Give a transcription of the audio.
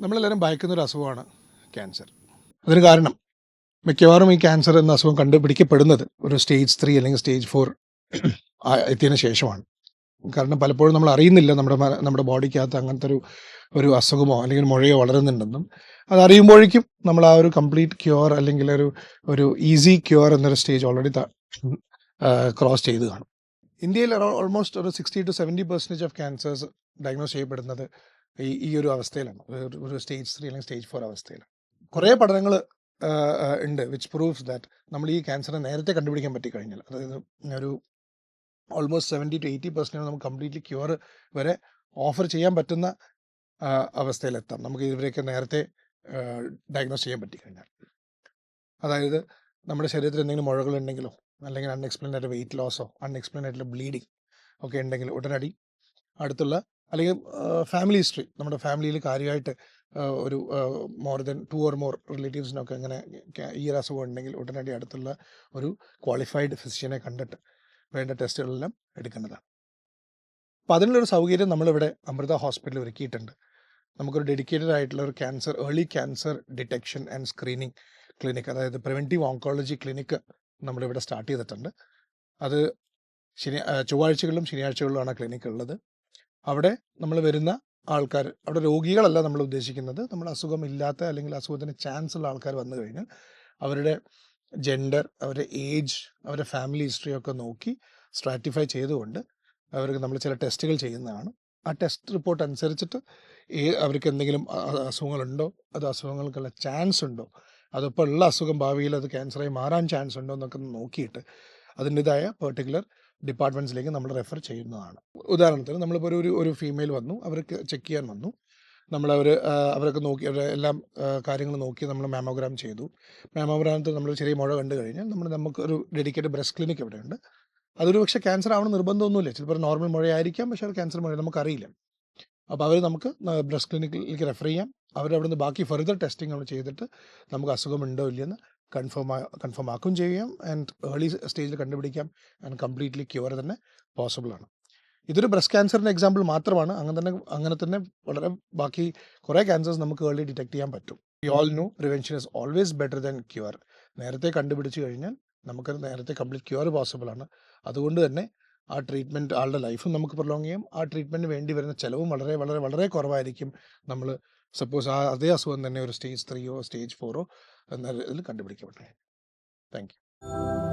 നമ്മളെല്ലാവരും ഭയക്കുന്ന ഒരു അസുഖമാണ് ക്യാൻസർ. അതിന് കാരണം മിക്കവാറും ഈ ക്യാൻസർ എന്ന അസുഖം കണ്ടുപിടിക്കപ്പെടുന്നത് ഒരു സ്റ്റേജ് ത്രീ അല്ലെങ്കിൽ സ്റ്റേജ് ഫോർ എത്തിയതിന് ശേഷമാണ്. കാരണം പലപ്പോഴും നമ്മൾ അറിയുന്നില്ല നമ്മുടെ നമ്മുടെ ബോഡിക്കകത്ത് അങ്ങനത്തെ ഒരു ഒരു അസുഖമോ അല്ലെങ്കിൽ മുഴയോ വളരുന്നുണ്ടെന്നും അത് അറിയുമ്പോഴേക്കും നമ്മൾ ആ ഒരു കംപ്ലീറ്റ് ക്യൂർ അല്ലെങ്കിൽ ഒരു ഒരു ഈസി ക്യൂർ എന്നൊരു സ്റ്റേജ് ഓൾറെഡി ക്രോസ് ചെയ്ത് കാണും. ഇന്ത്യയിൽ ഓൾമോസ്റ്റ് ഒരു sixty to seventy percentage of cancers diagnose ചെയ്യപ്പെടുന്നത് ഈ ഈ ഒരു അവസ്ഥയിലാണ്. ഒരു- സ്റ്റേജ് ത്രീ അല്ലെങ്കിൽ സ്റ്റേജ് ഫോർ അവസ്ഥയിലാണ് കുറേ പഠനങ്ങൾ ഉണ്ട് വിച്ച് പ്രൂവ്സ് ദാറ്റ് നമ്മൾ ഈ ക്യാൻസറിനെ നേരത്തെ കണ്ടുപിടിക്കാൻ പറ്റി കഴിഞ്ഞാൽ അതായത് ഒരു almost seventy to eighty percent നമുക്ക് കംപ്ലീറ്റ്ലി ക്യൂർ വരെ ഓഫർ ചെയ്യാൻ പറ്റുന്ന അവസ്ഥയിലെത്താം. നമുക്ക് ഇവരെയൊക്കെ നേരത്തെ ഡയഗ്നോസ് ചെയ്യാൻ പറ്റി കഴിഞ്ഞാൽ അതായത് നമ്മുടെ ശരീരത്തിൽ എന്തെങ്കിലും മുഴകളുണ്ടെങ്കിലോ അല്ലെങ്കിൽ അൺഎക്സ്പ്ലെയിൻ ആയിട്ട് വെയിറ്റ് ലോസോ അൺഎക്സ്പ്ലെയിൻ ആയിട്ടുള്ള ബ്ലീഡിങ് ഒക്കെ ഉണ്ടെങ്കിൽ ഉടനടി അടുത്തുള്ള അല്ലെങ്കിൽ ഫാമിലി ഹിസ്റ്ററി നമ്മുടെ ഫാമിലിയിൽ കാര്യമായിട്ട് ഒരു more than two or more റിലേറ്റീവ്സിനൊക്കെ അങ്ങനെ ക്യാ- ഈ ഒരു അസുഖം ഉണ്ടെങ്കിൽ ഉടനടി അടുത്തുള്ള ഒരു ക്വാളിഫൈഡ് ഫിസിഷ്യനെ കണ്ടിട്ട് വേണ്ട ടെസ്റ്റുകളെല്ലാം എടുക്കേണ്ടതാണ്. അപ്പം അതിനുള്ളൊരു സൗകര്യം നമ്മളിവിടെ അമൃത ഹോസ്പിറ്റലിൽ ഒരുക്കിയിട്ടുണ്ട്. നമുക്കൊരു ഡെഡിക്കേറ്റഡ് ആയിട്ടുള്ള ഒരു cancer early cancer detection and screening clinic അതായത് പ്രിവെന്റീവ് ഓങ്കോളജി ക്ലിനിക്ക് നമ്മളിവിടെ സ്റ്റാർട്ട് ചെയ്തിട്ടുണ്ട്. അത് ശനി ചൊവ്വാഴ്ചകളിലും ശനിയാഴ്ചകളിലുമാണ് ക്ലിനിക്ക് ഉള്ളത്. അവിടെ നമ്മൾ വരുന്ന ആൾക്കാർ അവിടെ രോഗികളല്ല നമ്മൾ ഉദ്ദേശിക്കുന്നത്. നമ്മൾ അസുഖമില്ലാത്ത അല്ലെങ്കിൽ അസുഖത്തിന് ചാൻസ് ഉള്ള ആൾക്കാർ വന്നു കഴിഞ്ഞാൽ അവരുടെ ജെൻഡർ അവരുടെ ഏജ് അവരുടെ ഫാമിലി ഹിസ്റ്ററി ഒക്കെ നോക്കി സ്ട്രാറ്റിഫൈ ചെയ്തുകൊണ്ട് അവർക്ക് നമ്മൾ ചില ടെസ്റ്റുകൾ ചെയ്യുന്നതാണ്. ആ ടെസ്റ്റ് റിപ്പോർട്ട് അനുസരിച്ചിട്ട് ഏ അവർക്ക് എന്തെങ്കിലും അസുഖങ്ങളുണ്ടോ? അത് അസുഖങ്ങൾക്കുള്ള ചാൻസ് ഉണ്ടോ? അതിപ്പോൾ ഉള്ള അസുഖം ഭാവിയിൽ അത് ക്യാൻസറായി മാറാൻ ചാൻസ് ഉണ്ടോ എന്നൊക്കെ നോക്കിയിട്ട് അതിന്റെതായ പെർട്ടിക്കുലർ ഡിപ്പാർട്ട്മെന്റ്സിലേക്ക് നമ്മൾ റെഫർ ചെയ്യുന്നതാണ്. ഉദാഹരണത്തിന് നമ്മളിപ്പോൾ ഒരു ഒരു ഫീമെയിൽ വന്നു. അവർക്ക് ചെക്ക് ചെയ്യാൻ വന്നു. നമ്മളവർ അവരൊക്കെ നോക്കി അവരുടെ എല്ലാം കാര്യങ്ങൾ നോക്കി നമ്മൾ മാമോഗ്രാം ചെയ്തു. മാമോഗ്രാമത്തിൽ നമ്മൾ ചെറിയ മുഴ കണ്ടു കഴിഞ്ഞാൽ നമ്മൾ നമുക്ക് ഒരു ഡെഡിക്കേറ്റഡ് ബ്രസ്റ്റ് ക്ലിനിക് ഇവിടെയുണ്ട്. അതൊരു പക്ഷേ ക്യാൻസർ ആവണം നിർബന്ധമൊന്നുമില്ല. ചിലപ്പോൾ നോർമൽ മുഴയായിരിക്കാം പക്ഷേ അത് ക്യാൻസർ മുഴ നമുക്കറിയില്ല. അപ്പോൾ അവർ നമുക്ക് ബ്രസ്റ്റ് ക്ലിനിക്കിലേക്ക് റെഫർ ചെയ്യാം. അവരവിടെ നിന്ന് ബാക്കി ഫെർദർ ടെസ്റ്റിംഗ് നമ്മൾ ചെയ്തിട്ട് നമുക്ക് അസുഖമുണ്ടോ ഇല്ലയെന്ന് കൺഫേം കൺഫേം ആക്കുകയും ചെയ്യാം. ആൻഡ് ഏർലി സ്റ്റേജിൽ കണ്ടുപിടിക്കാം. ആൻഡ് കംപ്ലീറ്റ്ലി ക്യൂർ തന്നെ പോസിബിൾ ആണ്. ഇതൊരു ബ്രസ്റ്റ് ക്യാൻസറിന്റെ എക്സാമ്പിൾ മാത്രമാണ്. അങ്ങനെ തന്നെ അങ്ങനെ തന്നെ വളരെ ബാക്കി കുറേ ക്യാൻസേഴ്സ് നമുക്ക് ഏർലി ഡിറ്റക്ട് ചെയ്യാൻ പറ്റും. You all know prevention is always better than cure നേരത്തെ കണ്ടുപിടിച്ച് കഴിഞ്ഞാൽ നമുക്ക് നേരത്തെ കംപ്ലീറ്റ് ക്യൂർ പോസിബിൾ ആണ്. അതുകൊണ്ട് തന്നെ ആ ട്രീറ്റ്മെന്റ് ആളുടെ ലൈഫും നമുക്ക് പ്രൊലോങ് ചെയ്യാം. ആ ട്രീറ്റ്മെന്റ് വേണ്ടി വരുന്ന ചിലവും വളരെ വളരെ വളരെ കുറവായിരിക്കും. നമ്മൾ സപ്പോസ് ആ അതേ അസുഖം തന്നെ ഒരു സ്റ്റേജ് ത്രീയോ സ്റ്റേജ് ഫോറോ എന്ന ഇതിൽ കണ്ടുപിടിക്കപ്പെട്ടെ. Thank you